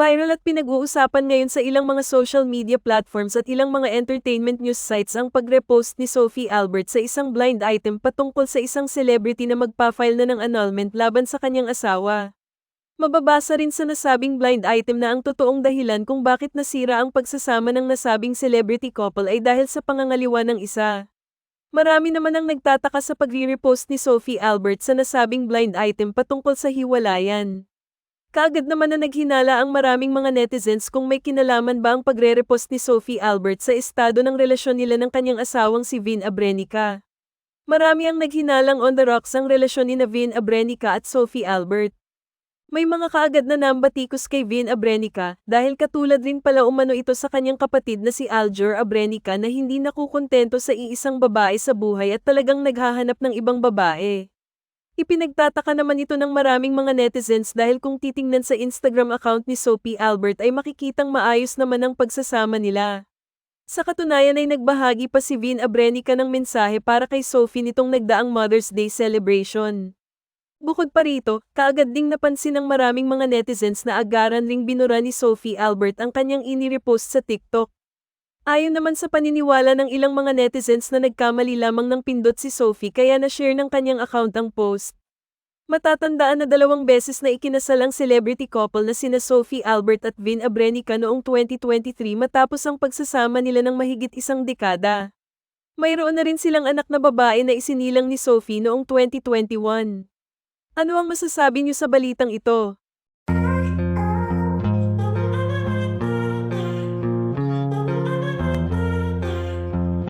Viral at pinag-uusapan ngayon sa ilang mga social media platforms at ilang mga entertainment news sites ang pagrepost ni Sophie Albert sa isang blind item patungkol sa isang celebrity na magpa-file na ng annulment laban sa kanyang asawa. Mababasa rin sa nasabing blind item na ang totoong dahilan kung bakit nasira ang pagsasama ng nasabing celebrity couple ay dahil sa pangangaliwa ng isa. Marami naman ang nagtataka sa pagre-repost ni Sophie Albert sa nasabing blind item patungkol sa hiwalayan. Kaagad naman na naghinala ang maraming mga netizens kung may kinalaman ba ang pagre-repost ni Sophie Albert sa estado ng relasyon nila ng kanyang asawang si Vin Abrenica. Marami ang naghinalang on the rocks ang relasyon ni Vin Abrenica at Sophie Albert. May mga kaagad na nambatikos kay Vin Abrenica dahil katulad rin pala umano ito sa kanyang kapatid na si Aljur Abrenica na hindi nakukontento sa iisang babae sa buhay at talagang naghahanap ng ibang babae. Ipinagtataka naman ito ng maraming mga netizens dahil kung titingnan sa Instagram account ni Sophie Albert ay makikitang maayos naman ang pagsasama nila. Sa katunayan ay nagbahagi pa si Vin Abrenica ng mensahe para kay Sophie nitong nagdaang Mother's Day celebration. Bukod pa rito, kaagad ding napansin ng maraming mga netizens na agaran ring binura ni Sophie Albert ang kanyang inirepost sa TikTok. Ayon naman sa paniniwala ng ilang mga netizens na nagkamali lamang ng pindot si Sophie kaya na-share ng kanyang account ang post. Matatandaan na dalawang beses na ikinasal ang celebrity couple na sina Sophie Albert at Vin Abrenica noong 2023 matapos ang pagsasama nila ng mahigit isang dekada. Mayroon na rin silang anak na babae na isinilang ni Sophie noong 2021. Ano ang masasabi niyo sa balitang ito?